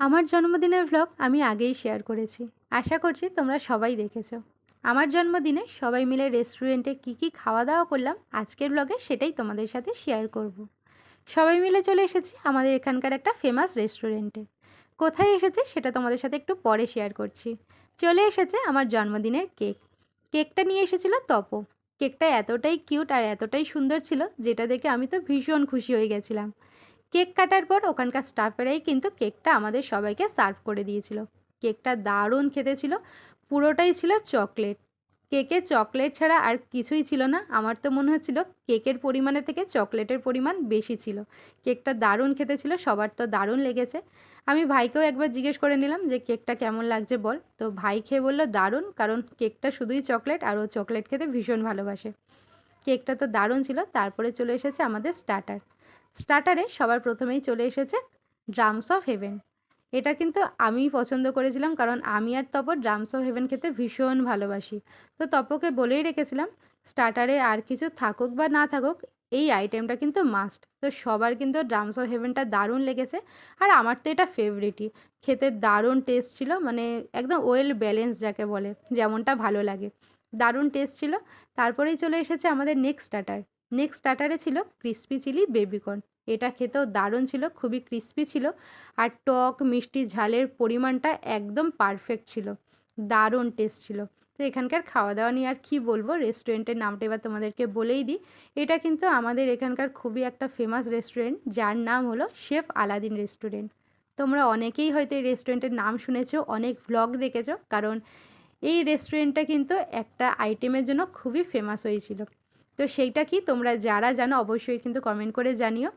আমার জন্মদিনের ভ্লগ আমি আগেই শেয়ার করেছি। আশা করছি তোমরা সবাই দেখেছ। আমার জন্মদিনে সবাই মিলে রেস্টুরেন্টে কি কি খাওয়া দাওয়া করলাম, আজকের ব্লগে সেটাই তোমাদের সাথে শেয়ার করব। সবাই মিলে চলে এসেছি আমাদের এখানকার একটা ফেমাস রেস্টুরেন্টে কোথায় এসেছে সেটা তোমাদের সাথে একটু পরে শেয়ার করছি। চলে এসেছে আমার জন্মদিনের কেক কেকটা নিয়ে এসেছিল তপো। কেকটা এতটাই কিউট আর এতটাই সুন্দর ছিল, যেটা দেখে আমি তো ভীষণ খুশি হয়ে গেছিলাম। কেক কাটার পর ওখানকার স্টাফেরাই কিন্তু কেকটা আমাদের সবাইকে সার্ভ করে দিয়েছিল। কেকটা দারুণ খেতে ছিল, পুরোটাই ছিল চকলেট। কেকে চকলেট ছাড়া আর কিছুই ছিল না, আমার তো মনে হচ্ছিল কেকের পরিমাণের থেকে চকলেটের পরিমাণ বেশি ছিল। কেকটা দারুণ খেতে ছিল, সবার তো দারুণ লেগেছে। আমি ভাইকেও একবার জিজ্ঞেস করে নিলাম যে, কেকটা কেমন লাগছে বল? তো ভাই খেয়ে বলল, দারুণ, কারণ কেকটা শুধুই চকলেট আর ও চকলেট খেতে ভীষণ ভালোবাসে। কেকটা তো দারুণ ছিল, তারপরে চলে এসেছে আমাদের স্টার্টার। স্টার্টারে সবার প্রথমেই চলে এসেছে ড্রামস অফ হেভেন এটা কিন্তু আমি পছন্দ করেছিলাম, কারণ আমি আর তপর ড্রামস অফ হেভেন খেতে ভীষণ ভালোবাসি। তো তপকে বলেই রেখেছিলাম, স্টার্টারে আর কিছু থাকুক বা না থাকুক, এই আইটেমটা কিন্তু মাস্ট তো সবার কিন্তু ড্রামস অফ হেভেনটা দারুণ লেগেছে, আর আমার তো এটা ফেভারিটই খেতে দারুণ টেস্ট ছিল মানে একদম ওয়েল ব্যালেন্স যাকে বলে, যেমনটা ভালো লাগে। দারুণ টেস্ট ছিল। তারপরেই চলে এসেছে আমাদের নেক্সট স্টার্টার নেক্সট স্টার্টারে ছিল ক্রিসপি চিলি বেবিকর্ন এটা খেতেও দারুণ ছিল, খুবই ক্রিসপি ছিল আর টক, মিষ্টি ঝালের পরিমাণটা একদম পারফেক্ট ছিল। দারুণ টেস্ট ছিল। তো এখানকার খাওয়া দাওয়া নিয়ে আর কী বলব? রেস্টুরেন্টের নামটা এবার তোমাদেরকে বলেই দিই। এটা কিন্তু আমাদের এখানকার খুবই একটা ফেমাস রেস্টুরেন্ট যার নাম হলো শেফ আলাদিন রেস্টুরেন্ট তোমরা অনেকেই হয়তো এই রেস্টুরেন্টের নাম শুনেছো, অনেক ভ্লগ দেখেছ, কারণ এই রেস্টুরেন্টটা কিন্তু একটা আইটেমের জন্য খুবই ফেমাস হয়েছিল। তো সেইটা কি? তোমরা যারা জানো অবশ্যই কিন্তু কমেন্ট করে জানিও।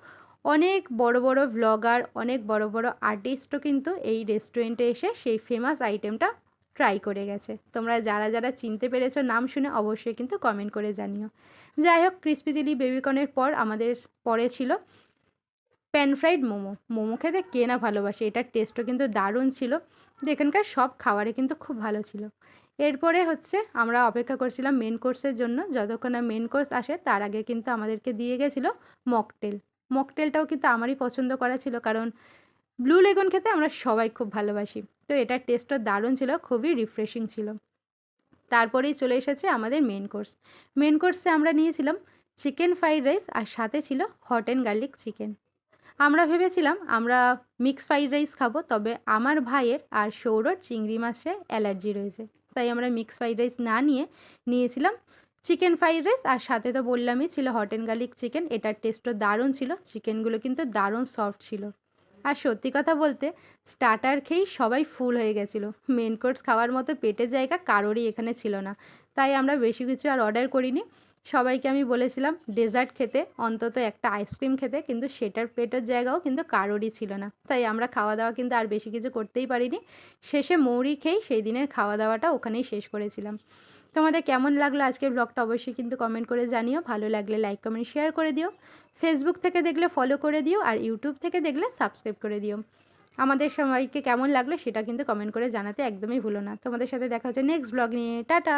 অনেক বড় বড় ভ্লগার অনেক বড় বড় আর্টিস্টও কিন্তু এই রেস্টুরেন্টে এসে সেই ফেমাস আইটেমটা ট্রাই করে গেছে। তোমরা যারা যারা চিনতে পেরেছ নাম শুনে অবশ্যই কিন্তু কমেন্ট করে জানিও। যাই হোক ক্রিসপি চিলি বেবিকনের পর আমাদের পরে ছিল প্যান ফ্রাইড মোমো। মোমো খেতে কে না ভালোবাসে? এটার টেস্টও কিন্তু দারুণ ছিল। এখানকার সব খাবারে কিন্তু খুব ভালো ছিল। এরপরে হচ্ছে আমরা অপেক্ষা করছিলাম মেন কোর্সের জন্য। যতক্ষণ না মেন কোর্স আসে, তার আগে কিন্তু আমাদেরকে দিয়ে গেছিল মকটেল মকটেলটাও কিন্তু আমারই পছন্দ করা ছিল, কারণ ব্লু লেগুন খেতে আমরা সবাই খুব ভালোবাসি। তো এটার টেস্টও দারুণ ছিল, খুবই রিফ্রেশিং ছিল। তারপরেই চলে এসেছে আমাদের মেন কোর্স মেন কোর্সে আমরা নিয়েছিলাম চিকেন ফ্রাইড রাইস আর সাথে ছিল হট অ্যান্ড গার্লিক চিকেন আমরা ভেবেছিলাম আমরা মিক্স ফ্রাইড রাইস খাব, তবে আমার ভাইয়ের আর সৌরর চিংড়ি মাছে অ্যালার্জি রয়েছে। তাই আমরা মিক্স ফ্রাইড রাইস না নিয়ে নিয়েছিলাম চিকেন ফ্রাইড রাইস আর সাথে তো বললামই ছিল হট অ্যান্ড গার্লিক চিকেন এটার টেস্টও দারুণ ছিল চিকেনগুলো কিন্তু দারুণ সফট ছিল। আর সত্যি কথা বলতে স্টার্টার খেয়েই সবাই ফুল হয়ে গেছিল। মেন কোর্স খাওয়ার মতো পেটের জায়গা কারোরই এখানে ছিল না। তাই আমরা বেশি কিছু আর অর্ডার করিনি। সবাইকে আমি বলেছিলাম ডেজার্ট খেতে অন্তত একটা আইসক্রিম খেতে, কিন্তু সেটার পেটের জায়গাও কিন্তু কারোরই ছিল না। তাই আমরা খাওয়া দাওয়া কিন্তু আর বেশি কিছু করতেই পারিনি। শেষে মৌরি খেয়েই সেই দিনের খাওয়া দাওয়াটা ওখানেই শেষ করেছিলাম। তোমাদের কেমন লাগল আজকের ব্লগটা অবশ্যই কিন্তু কমেন্ট করে জানিও। ভালো লাগলে লাইক কমেন্ট শেয়ার করে দিও। ফেসবুক থেকে দেখলে ফলো করে দিও আর ইউটিউব থেকে দেখলে সাবস্ক্রাইব করে দিও। আমাদের সবাইকে কেমন লাগল সেটা কিন্তু কমেন্ট করে জানাতে একদমই ভুলো না। তোমাদের সাথে দেখা হচ্ছে নেক্সট ব্লগ নিয়ে। টাটা!